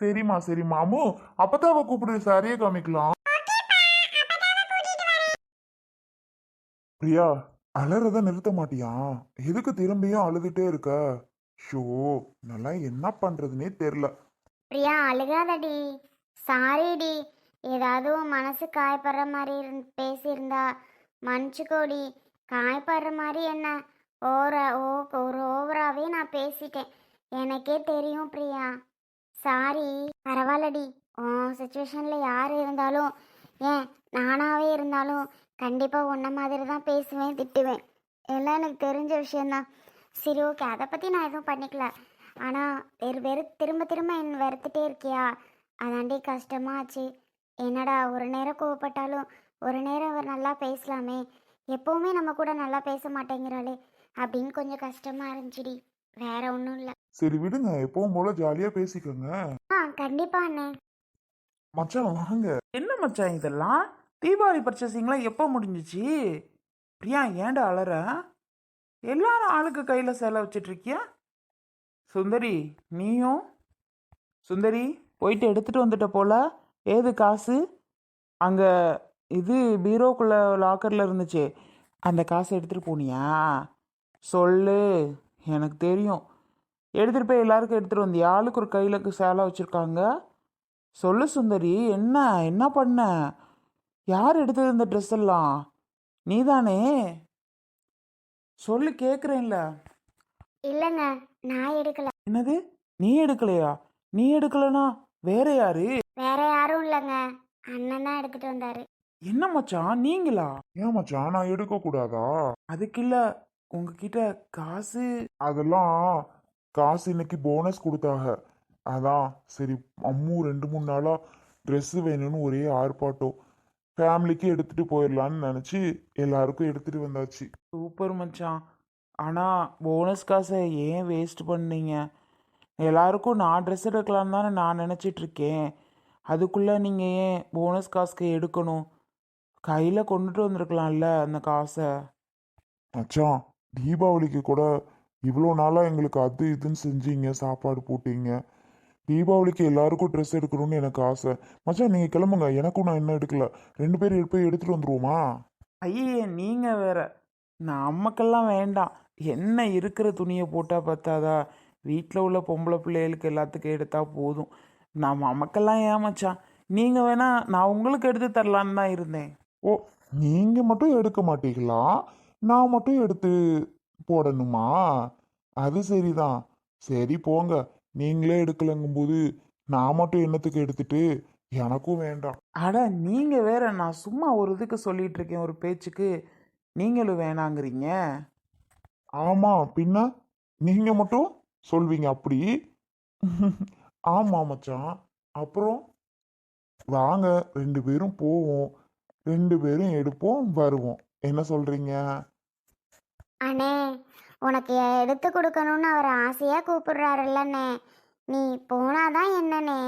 சரிம்மா சரிம்மா. அம்மு அப்பதாவை கூப்பிடு சாரியே காமிக்கலாம். பிரியா அலறத நிறுத்த மாட்டியா? எதுக்கு திரும்பியும் அழுதுட்டே இருக்க? ஷோ நல்லா என்ன பண்றதுனே தெரியல பிரியா அழுகாதடி. சாரிடி ஏதாவது உன் மனசு காயப்படுற மாதிரி இருந் பேசியிருந்தா மன்னிச்சுக்கோடி. காயப்படுற மாதிரி என்ன? ஓர ஓ ஒரு ஓவராகவே நான் பேசிட்டேன். எனக்கே தெரியும் பிரியா. சாரி பரவாயில்லடி. உன் சுச்சுவேஷனில் யார் இருந்தாலும் ஏன் நானாகவே இருந்தாலும் கண்டிப்பாக உன்ன மாதிரி தான் பேசுவேன் திட்டுவேன். எல்லாம் எனக்கு தெரிஞ்ச விஷயந்தான் சரி ஓகே அதை பற்றி நான் எதுவும் பண்ணிக்கல. ஆனால் வெறு வெறு திரும்ப திரும்ப என் வெறுத்துட்டே இருக்கியா? அதாண்டி கஷ்டமாச்சு. என்னடா ஒரு நேரம் கோவப்பட்டாலும் ஒரு நேரம் அவர் நல்லா பேசலாமே. எப்போவுமே நம்ம கூட நல்லா பேச மாட்டேங்கிறாளே அப்படின்னு கொஞ்சம் கஷ்டமாக இருந்துச்சுடி. வேற ஒன்றும் இல்லை. சரி விடுங்க எப்பவும் போல ஜாலியா பேசிக்கோங்க. ஆ கண்டிப்பா அண்ணே. மச்சான் வாங்க. என்ன மச்சான் இதெல்லாம்? தீபாவளி பர்ச்சேசிங்லாம் எப்போ முடிஞ்சிச்சு? பிரியா ஏன்டா அலற? எல்லாரும் ஆளுக்கு கையில் சேலை வச்சிட்டு இருக்கியா? சுந்தரி நீயும்? சுந்தரி போயிட்டு எடுத்துட்டு வந்துட்ட போல? ஏது காசு? அங்கே இது பீரோக்குள்ள லாக்கரில் இருந்துச்சே. அந்த காசை எடுத்துகிட்டு போனியா? சொல்லு. எனக்கு தெரியும். எடுத்துகிட்டு போய் எல்லாருக்கும் எடுத்துகிட்டு வந்தியா? ஆளுக்கு ஒரு கையில் சேலை வச்சுருக்காங்க. சொல்லு சுந்தரி என்ன என்ன பண்ண? யார் எடுத்தது இந்த ட்ரெஸ் எல்லாம்? நீதானே? சொல்லு கேட்குறேன்ல இல்லைங்க நான் எடுக்கல. என்னது? நீ எடுக்கலையா? நீ எடுக்கலனா வேற யாரு? வேற யாரும் இல்லைங்க. அண்ணன் தான் எடுத்துட்டு வந்தாரு. என்ன மச்சான்? நீங்களா? ஏன் மச்சான்? நான் எடுக்க கூடாதா அதுக்கு இல்ல. உங்ககிட்ட காசு அதெல்லாம் காசு இன்னைக்கு போனஸ் கொடுத்தாங்க. அதான் சரி அம்மு ரெண்டு மூணு நாளா Dress வேணும்னு ஒரே ஆர்ப்பாட்டம். ஃபேமிலிக்கு எடுத்துட்டு போயிடலான்னு நினச்சி எல்லாருக்கும் எடுத்துட்டு வந்தாச்சு. சூப்பர் மச்சான். ஆனால் போனஸ் காசை ஏன் வேஸ்ட் பண்ணீங்க? எல்லாருக்கும் நான் ட்ரெஸ் எடுக்கலான்னு தானே நான் நினச்சிட்டு இருக்கேன். அதுக்குள்ளே நீங்கள் ஏன் போனஸ் காசுக்கு எடுக்கணும்? கையில் கொண்டுட்டு வந்திருக்கலாம்ல அந்த காசை. மச்சான் தீபாவளிக்கு கூட இவ்வளோ நாளாக எங்களுக்கு அது இதுன்னு செஞ்சீங்க சாப்பாடு போட்டீங்க. தீபாவளிக்கு எல்லாருக்கும் ட்ரெஸ் எடுக்கணும்னு எனக்கு ஆசை. மச்சான் நீங்கள் கிளம்புங்க. எனக்கும் நான் என்ன எடுக்கல. ரெண்டு பேரும் போய் எடுத்துட்டு வந்துருவோமா? ஐயே நீங்கள் வேற. நமக்கெல்லாம் வேண்டாம். என்ன இருக்கிற துணியை போட்டால் பார்த்தாதா வீட்டில் உள்ள பொம்பளை பிள்ளைகளுக்கு எல்லாத்துக்கும் எடுத்தால் போதும். நான் நமக்கெல்லாம் ஏன் மச்சான்? நீங்கள் வேணா நான் உங்களுக்கு எடுத்து தரலான்னு தான் இருந்தேன். ஓ நீங்கள் மட்டும் எடுக்க மாட்டீங்களா? நான் மட்டும் எடுத்து போடணுமா? அது சரிதான். சரி போங்க. நீங்களே எடுக்கலங்கும்போது நான் மட்டும் என்னத்துக்கு எடுத்துட்டு? எனக்கும் வேண்டாம். அட நீங்கள் வேற நான் சும்மா ஒரு இதுக்கு சொல்லிட்டு இருக்கேன் ஒரு பேச்சுக்கு. நீங்களும் வேணாங்கிறீங்க. ஆமாம் பின்ன? நீங்கள் மட்டும் சொல்வீங்க அப்படி? ஆமாம் மச்சான். அப்புறம்? வாங்க ரெண்டு பேரும் போவோம். ரெண்டு பேரும் எடுப்போம் வருவோம். என்ன சொல்கிறீங்க அண்ணே உனக்கு எடுத்து கொடுக்கணும்னு அவர் ஆசையாக கூப்பிடுறாருல்லண்ணே. நீ போனாதான் என்னண்ணே?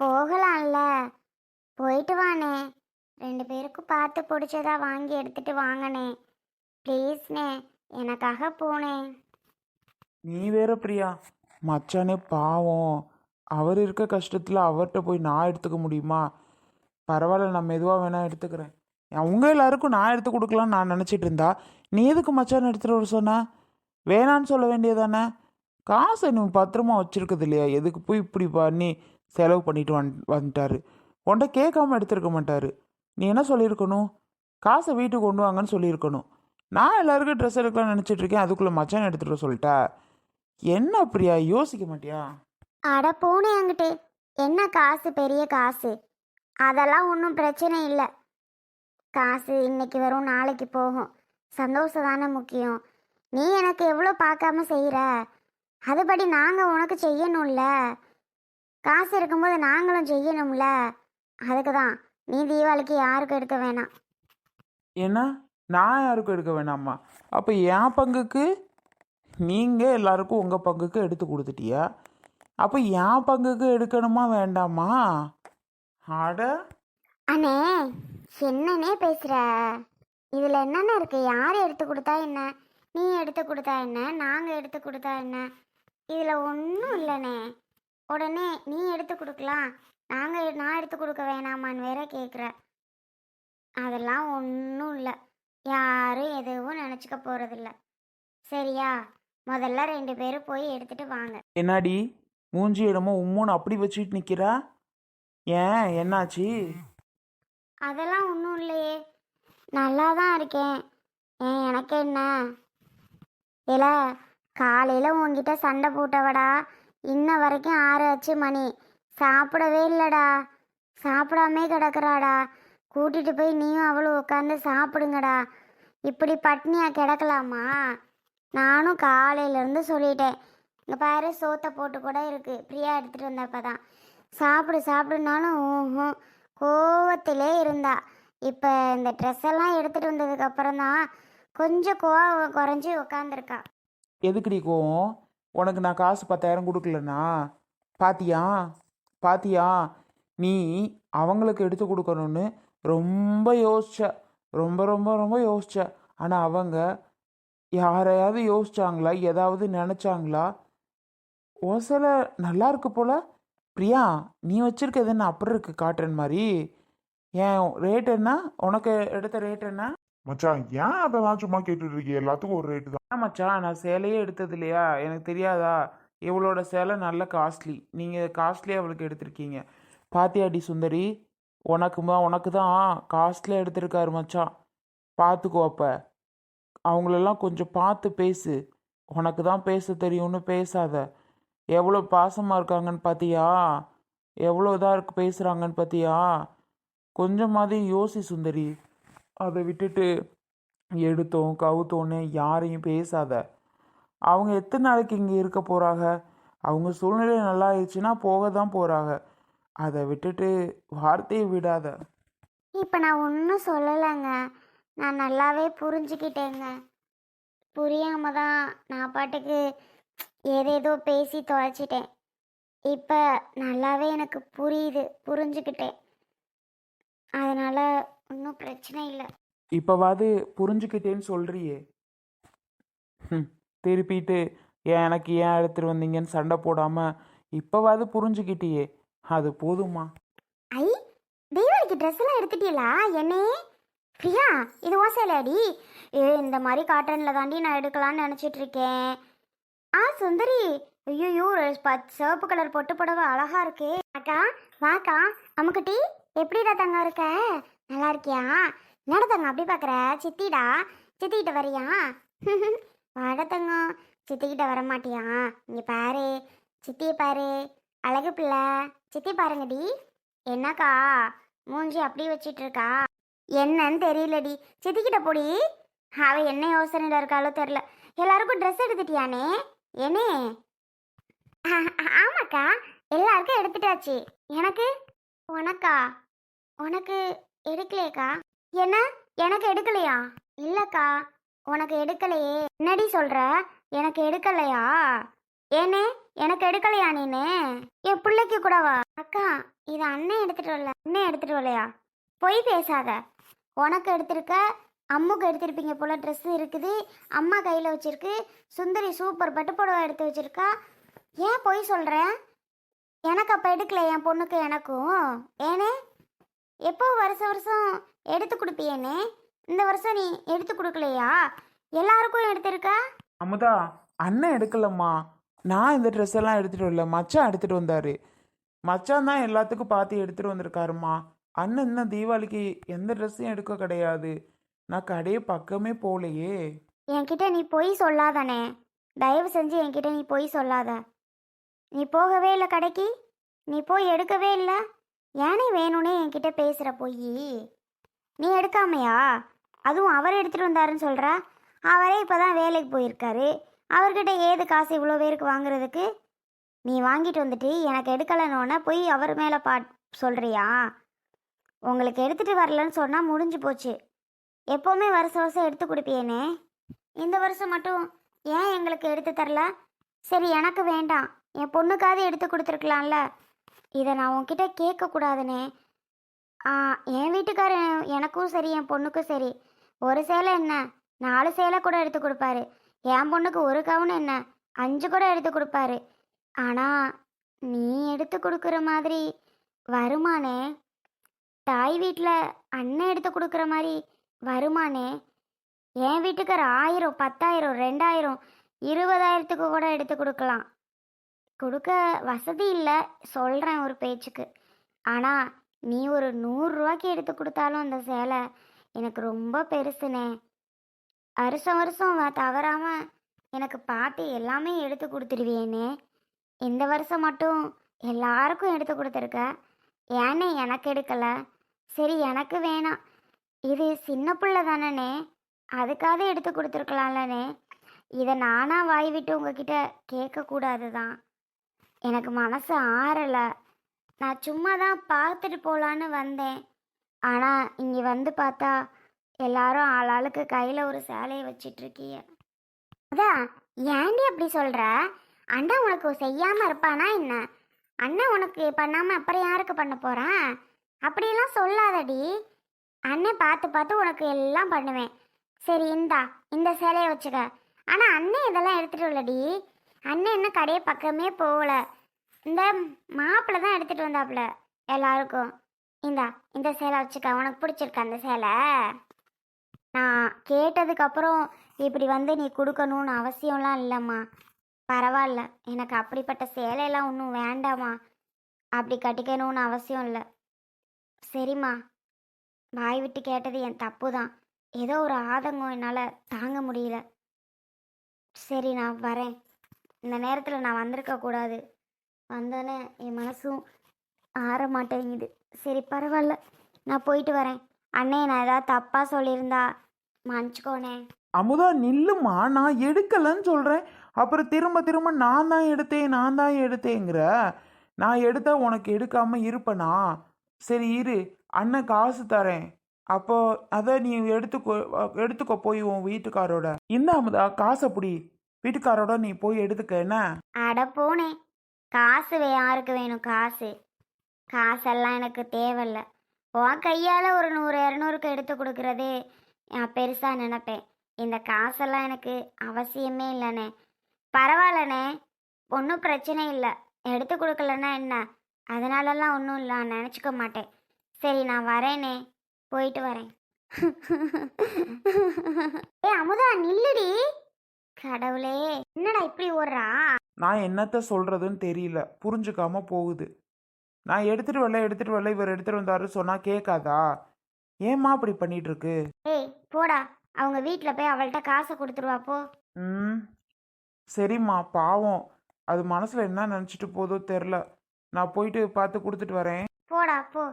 போகலாம்ல. போயிட்டு வாண்ணே. ரெண்டு பேருக்கும் பார்த்து பிடிச்சதா வாங்கி எடுத்துட்டு வாங்கண்ணே. ப்ளீஸ்ண்ணே எனக்காக போனேன் நீ வேற பிரியா? மச்சானே பாவம். அவர் இருக்க கஷ்டத்தில் அவர்கிட்ட போய் நான் எடுத்துக்க முடியுமா? பரவாயில்ல நான் மெதுவாக வேணா எடுத்துக்கிறேன். உங்க எல்லாருக்கும் நான் எடுத்து கொடுக்கலான்னு நான் நினச்சிட்டு இருந்தா நீ எதுக்கு மச்சான் எடுத்துகிட்டு வர சொன்ன? வேணான்னு சொல்ல வேண்டியதானே? காசை நீ பத்திரமா வச்சுருக்குது இல்லையா? எதுக்கு போய் இப்படி பண்ணி செலவு பண்ணிட்டு வந் வந்துட்டாரு. உன்கிட்ட கேட்காம எடுத்திருக்க மாட்டார். நீ என்ன சொல்லியிருக்கணும்? காசை வீட்டுக்கு கொண்டு வாங்கன்னு சொல்லியிருக்கணும். நான் எல்லாருக்கும் ட்ரெஸ் எடுக்கலாம்னு நினச்சிட்டு இருக்கேன். அதுக்குள்ளே மச்சான் எடுத்துகிட்டு வர சொல்லிட்டா? என்ன பிரியா? யோசிக்க மாட்டியா? அட போனே என்கிட்ட. என்ன காசு? பெரிய காசு. அதெல்லாம் ஒன்றும் பிரச்சனை இல்லை. காசு இன்னைக்கு வரும் நாளைக்கு போகும். சந்தோஷம் தானே முக்கியம். நீ எனக்கு எவ்வளோ பார்க்காம செய்கிற? அதுபடி நாங்கள் உனக்கு செய்யணும்ல. காசு இருக்கும்போது நாங்களும் செய்யணும்ல. அதுக்கு தான் நீ தீபாவளிக்கு யாருக்கும் எடுக்க வேணாம். ஏன்னா நான் யாருக்கும் எடுக்க வேணாமா அப்போ என் பங்குக்கு? நீங்கள் எல்லாருக்கும் உங்கள் பங்குக்கு எடுத்து கொடுத்துட்டியா? அப்போ என் பங்குக்கு எடுக்கணுமா வேண்டாமா? அட. அண்ணே என்னன்னே பேசுகிற இதில் என்னென்ன இருக்குது யார் எடுத்து கொடுத்தா என்ன? நீ எடுத்து கொடுத்தா என்ன? நாங்கள் எடுத்து கொடுத்தா என்ன? இதில் ஒன்றும் இல்லைண்ணே உடனே நீ எடுத்து கொடுக்கலாம். நாங்கள் நான் எடுத்து கொடுக்க வேணாமான்னு வேற கேட்குற அதெல்லாம் ஒன்றும் இல்லை. யாரும் எதுவும் நினச்சிக்க போகிறதில்ல சரியா? முதல்ல ரெண்டு பேரும் போய் எடுத்துட்டு வாங்க. என்னாடி? மூஞ்சி இடமோ உம்மோன்னு அப்படி வச்சுட்டு நிற்கிறா ஏன்? என்னாச்சு? அதெல்லாம் ஒன்றும் இல்லையே. நல்லா தான் இருக்கேன். ஏன் எனக்கு என்ன? இல்ல காலையில் உங்ககிட்ட சண்டை போட்டவடா. இன்ன வரைக்கும் ஆறு ஆச்சு மணி. சாப்பிடவே இல்லைடா. சாப்பிடாமே கிடக்குறாடா. கூட்டிகிட்டு போய் நீயும் அவளும் உட்காந்து சாப்பிடுங்கடா. இப்படி பட்னியாக கிடக்கலாமா? நானும் காலையிலேருந்து சொல்லிட்டேன். இங்கே பாரு சோத்தை போட்டு கூட இருக்குது ஃப்ரீயாக எடுத்துகிட்டு வந்தப்போ தான் சாப்பிடு சாப்பிடுனாலும் ஓஹோ. கோவத்திலே இருந்தா. இப்போ இந்த ட்ரெஸ் எல்லாம் எடுத்துட்டு வந்ததுக்கு அப்புறம் தான் கொஞ்சம் கோவம் குறைஞ்சி உட்காந்துருக்கா எதுக்குடி கோவம்? உனக்கு நான் காசு பத்தாயிரம் கொடுக்கலனா பாத்தியா? பாத்தியா? நீ அவங்களுக்கு எடுத்து கொடுக்கணும்னு ரொம்ப யோசிச்ச. ரொம்ப ரொம்ப ரொம்ப யோசிச்ச. ஆனால் அவங்க யாரையாவது யோசிச்சாங்களா? ஏதாவது நினச்சாங்களா? ஓசலை நல்லா இருக்கு போல. பிரியா நீ வச்சிருக்கிறது என்ன? அப்படி இருக்கு காட்டன் மாதிரி ஏன் ரேட் என்ன? உனக்கு எடுத்த ரேட் என்ன? மச்சான் ஏன் அதெல்லாம் சும்மா கேட்டுட்டு இருக்கீங்க எல்லாத்துக்கும் ஒரு ரேட்டு தான். மச்சான் நான் சேலையே எடுத்தது இல்லையா? எனக்கு தெரியாதா? இவளோட சேலை நல்ல காஸ்ட்லி நீங்கள் காஸ்ட்லி அவளுக்கு எடுத்திருக்கீங்க. பாத்தியாடி சுந்தரி? உனக்குமா உனக்கு தான் காஸ்ட்லியாக எடுத்திருக்காரு மச்சான். பார்த்துக்கோ அப்போ. அவங்களெல்லாம் கொஞ்சம் பார்த்து பேசு. உனக்கு தான் பேச தெரியும்னு பேசாத. எவ்வளோ பாசமாக இருக்காங்கன்னு பார்த்தியா எவ்வளோ இதாக இருக்கு பேசுகிறாங்கன்னு பார்த்தியா கொஞ்சமாவது யோசி சுந்தரி. அதை விட்டுட்டு எடுத்தோம் கவுத்தோன்னு யாரையும் பேசாத. அவங்க எத்தனை நாளைக்கு இங்கே இருக்க போகிறாங்க அவங்க சூழ்நிலை நல்லா ஆயிடுச்சுன்னா போக தான் போகிறாங்க அதை விட்டுட்டு வார்த்தையை விடாத. இப்போ நான் ஒன்றும் சொல்லலைங்க. நான் நல்லாவே புரிஞ்சுக்கிட்டேங்க. புரியாம தான் நான் பாட்டுக்கு ஏதேதோ பேசி தொலைச்சிட்டேன். இப்போ நல்லாவே எனக்கு புரியுது புரிஞ்சுக்கிட்டேன். அதனால் ஒன்றும் பிரச்சனை இல்லை. இப்போவாது புரிஞ்சுக்கிட்டேன்னு சொல்கிறியே ம் திருப்பிட்டு ஏன் எனக்கு ஏன் எடுத்துகிட்டு வந்தீங்கன்னு சண்டை போடாமல் இப்போவாது புரிஞ்சுக்கிட்டியே. அது போதுமா? ஐ தீபாவளிக்கு ட்ரெஸ் எல்லாம் எடுத்துட்டீங்களா என்னே? பிரியா இது ஓசையிலாடி. ஏ இந்த மாதிரி காட்டனில் தாண்டி நான் எடுக்கலாம்னு நினச்சிட்டு இருக்கேன். ஆ சுந்தரி. ஐயோ சிவப்பு கலர் பொட்டு புடவை அழகா இருக்கே. அக்கா வாக்கா. அமுக்குட்டி எப்படிடா தங்க இருக்க? நல்லா இருக்கியா? என்னடா தங்க அப்படி பார்க்குற சித்திடா? சித்திக்கிட்ட வரியா? வாட தங்கம் சித்திக்கிட்ட வர மாட்டியா இங்கே பாரு. சித்தியை பாரு. அழகு பிள்ளை. சித்தி பாருங்கடி. என்னக்கா? மூஞ்சி அப்படி வச்சிட்டு இருக்கா என்னன்னு தெரியலடி. சித்திக்கிட்ட போடி. அவ என்ன யோசனையில் இருக்காளோ தெரில எல்லாருக்கும் ட்ரெஸ் எடுத்துட்டியானே? என்னே? ஆமாக்கா. எல்லாருக்கும் எடுத்துட்டாச்சு. எனக்கு? உனக்கா? உனக்கு எடுக்கலையேக்கா? என்ன? எனக்கு எடுக்கலையா? இல்லைக்கா. உனக்கு எடுக்கலையே. என்னடி சொல்ற? எனக்கு எடுக்கலையா? ஏனே? எனக்கு எடுக்கலையா நீனு? என் பிள்ளைக்கு கூடவா? அக்கா இது அண்ணன் எடுத்துட்டு வரல. அண்ணன் எடுத்துட்டு வரலையா? பொய் பேசாத. உனக்கு எடுத்திருக்க அம்முக்கு எடுத்திருப்பீங்க போல் Dress இருக்குது. அம்மா கையில் வச்சுருக்கு. சுந்தரி சூப்பர் பட்டு புடவை எடுத்து வச்சுருக்கா. ஏன் பொய் சொல்கிறேன் எனக்கு அப்போ எடுக்கல என் பொண்ணுக்கு எனக்கும். ஏனே? எப்போ வருஷ வருஷம் எடுத்து கொடுப்பியேனே? இந்த வருஷம் நீ எடுத்து கொடுக்கலையா? எல்லாருக்கும் எடுத்திருக்கா? அமுதா அண்ணன் எடுக்கலம்மா. நான் இந்த ட்ரெஸ் எல்லாம் எடுத்துகிட்டு வரல. மச்சான் எடுத்துகிட்டு வந்தாரு. மச்சான் தான் எல்லாத்துக்கும் பார்த்து எடுத்துட்டு வந்திருக்காருமா அண்ணன் இன்னும் தீபாவளிக்கு எந்த ட்ரெஸ்ஸையும் எடுக்க கிடையாது. நான் கடையை பக்கமே போகலையே என்கிட்ட நீ பொய் சொல்லாதானே. தயவு செஞ்சு என்கிட்ட நீ பொய் சொல்லாத. நீ போகவே இல்லை கடைக்கு? நீ போய் எடுக்கவே இல்லை? ஏனே வேணும்னே என்கிட்ட பேசுகிற பொய்? நீ எடுக்காமையா? அதுவும் அவர் எடுத்துகிட்டு வந்தாருன்னு சொல்கிற அவரே இப்போ தான் வேலைக்கு போயிருக்காரு. அவர்கிட்ட ஏது காசு இவ்வளோ பேருக்கு வாங்குறதுக்கு? நீ வாங்கிட்டு வந்துட்டு எனக்கு எடுக்கலைன்னொன்னே போய் அவர் மேலே பா சொல்கிறியா உங்களுக்கு எடுத்துகிட்டு வரலன்னு சொன்னால் முடிஞ்சு போச்சு. எப்போவுமே வருஷம் வருஷம் எடுத்து கொடுப்பியேனே. இந்த வருஷம் மட்டும் ஏன் எங்களுக்கு எடுத்து தரல? சரி எனக்கு வேண்டாம். என் பொண்ணுக்காவது எடுத்து கொடுத்துருக்கலாம்ல. இதை நான் உன்கிட்ட கேட்கக்கூடாதுனே. என் வீட்டுக்கார எனக்கும் சரி என் பொண்ணுக்கும் சரி. ஒரு சேலை என்ன? நாலு சேலை கூட எடுத்து கொடுப்பாரு. என் பொண்ணுக்கு ஒரு கவுன் என்ன? அஞ்சு கூட எடுத்து கொடுப்பாரு. ஆனால் நீ எடுத்து கொடுக்குற மாதிரி வருமானே? தாய் வீட்டில் அண்ணன் எடுத்து கொடுக்குற மாதிரி வருமானே? என் வீட்டுக்கார ஆயிரம் பத்தாயிரம் ரெண்டாயிரம் இருபதாயிரத்துக்கு கூட எடுத்து கொடுக்கலாம். கொடுக்க வசதி இல்லை சொல்கிறேன் ஒரு பேச்சுக்கு. ஆனால் நீ ஒரு நூறுரூவாய்க்கு எடுத்து கொடுத்தாலும் அந்த சேலை எனக்கு ரொம்ப பெருசுனே. வருஷம் வருஷம் தவறாமல் எனக்கு பார்த்து எல்லாமே எடுத்து கொடுத்துருவியேனே இந்த வருஷம் மட்டும் எல்லாருக்கும் எடுத்து கொடுத்துருக்க. ஏன்னே எனக்கு எடுக்கலை. சரி எனக்கு வேணாம். இது சின்ன பிள்ளை தானே அதுக்காக எடுத்து கொடுத்துருக்கலாம்லண்ணே இதை நானாக வாய் விட்டு உங்ககிட்ட கேட்கக்கூடாது தான் எனக்கு மனசு ஆறலை. நான் சும்மா தான் பார்த்துட்டு போகலான்னு வந்தேன். ஆனால் இங்கே வந்து பார்த்தா எல்லாரும் ஆளாளுக்கு கையில் ஒரு சேலையை வச்சிட்ருக்கீங்க அதான் ஏண்டி அப்படி சொல்கிற அண்ணன் உனக்கு செய்யாமல் இருப்பானா என்ன? அண்ணன் உனக்கு பண்ணாமல் அப்புறம் யாருக்கு பண்ண போகிறான் அப்படியெல்லாம் சொல்லாதடி. அண்ணன் பார்த்து பார்த்து உனக்கு எல்லாம் பண்ணுவேன். சரி இந்தா இந்த சேலையை வச்சுக்க. ஆனால் அண்ணன் இதெல்லாம் எடுத்துகிட்டு வரலடி. அண்ணன் இன்னும் கடையை பக்கமே போகல. இந்த மாப்பிள்ளை தான் எடுத்துகிட்டு வந்தாப்புல. எல்லாருக்கும். இந்தா இந்த சேலை வச்சுக்க. உனக்கு பிடிச்சிருக்க அந்த சேலை? நான் கேட்டதுக்கப்புறம் இப்படி வந்து நீ கொடுக்கணும்னு அவசியம்லாம் இல்லைம்மா. பரவாயில்ல. எனக்கு அப்படிப்பட்ட சேலையெல்லாம் ஒன்றும் வேண்டாம்மா. அப்படி கட்டிக்கணும்னு அவசியம் இல்லை. சரிம்மா. வாய் விட்டு கேட்டது என் தப்பு தான் ஏதோ ஒரு ஆதங்கம் என்னால் தாங்க முடியல. சரி நான் வரேன். இந்த நேரத்தில் நான் வந்திருக்க கூடாது. வந்தோன்னே என் மனசும் ஆற மாட்டேங்குது. சரி பரவாயில்ல நான் போயிட்டு வரேன். அண்ணே நான் ஏதாவது தப்பாக சொல்லியிருந்தா மன்னிச்சுக்கோனே. அமுதா நில்லுமா நான் எடுக்கலைன்னு சொல்கிறேன் அப்புறம் திரும்ப திரும்ப நான் தான் எடுத்தேன் நான் தான் எடுத்தேங்கிற. நான் எடுத்தால் உனக்கு எடுக்காமல் இருப்பேனா? சரி இரு. அண்ணன் காசு தரேன். அப்போ அதை நீ எடுத்துக்கோ எடுத்துக்கோ போய் உன் வீட்டுக்காரோட. இந்த அமுதா காசை பிடி. வீட்டுக்காரோட நீ போய் எடுத்துக்க என்ன? அட போனே. காசு வே யாருக்கு வேணும் காசு? காசெல்லாம் எனக்கு தேவையில்ல. உன் கையால் ஒரு நூறு இரநூறுக்கு எடுத்து கொடுக்குறதே நான் பெருசாக நினப்பேன். இந்த காசெல்லாம் எனக்கு அவசியமே இல்லைண்ணே பரவாயில்லண்ணே ஒன்றும் பிரச்சனை இல்லை. எடுத்து கொடுக்கலன்னா என்ன? அதனாலலாம் ஒன்றும் இல்லை. நான் நினச்சிக்க மாட்டேன். சரி நான் வரேனே. போயிட்டு வரேன். ஏ அமுதா நில்லுடி. கடவுளே என்னடா இப்படி ஓடுறா? நான் என்னத்த சொல்கிறதுன்னு தெரியல. புரிஞ்சுக்காம போகுது. நான் எடுத்துகிட்டு வரல எடுத்துகிட்டு வரல இவர் எடுத்துகிட்டு வந்தாரு சொன்னால் கேட்காதா? ஏம்மா அப்படி பண்ணிட்டு இருக்கு ஏய் போடா. அவங்க வீட்டில் போய் அவள்கிட்ட காசை கொடுத்துருவா போ. ம். சரிம்மா பாவம். அது மனசில் என்ன நினச்சிட்டு போதோ தெரில நான் போயிட்டு பார்த்து கொடுத்துட்டு வரேன். போடா போ.